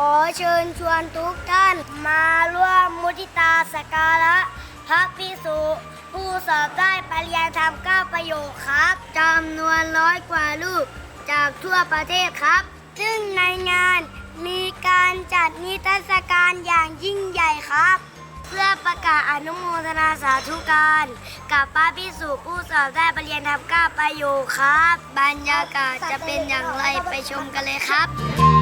ขอเชิญชวนทุกท่านมาร่วมมุทิตาสการะพระพิสุผู้สอบได้ปริญญาธรรมเก้าประโยคครับจำนวนร้อยกว่ารูปจากทั่วประเทศครับ ซึ่งในงานมีการจัดนิทรรศการอย่างยิ่งใหญ่ครับ เพื่อประกาศอนุโมทนาสาธุการ กับพระพิสุผู้สอบได้ปรริญญาธรรมเก้าประโยคครับ บรรยากาศจะเป็นอย่างไรไปชมกันเลยครับ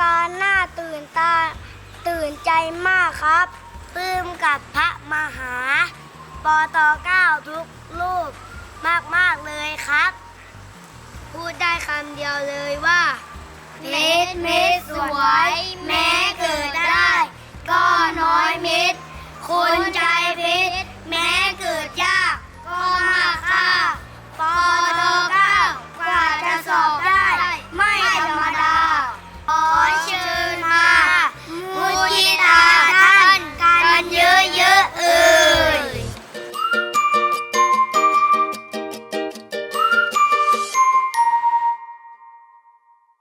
การน่าตื่นตาตื่นใจมากครับปลื้มกับพระมหาปอตอเก้าทุกรูปมาก ๆ เลยครับ พูดได้คำเดียวเลยว่าเมสเมสสวยเมส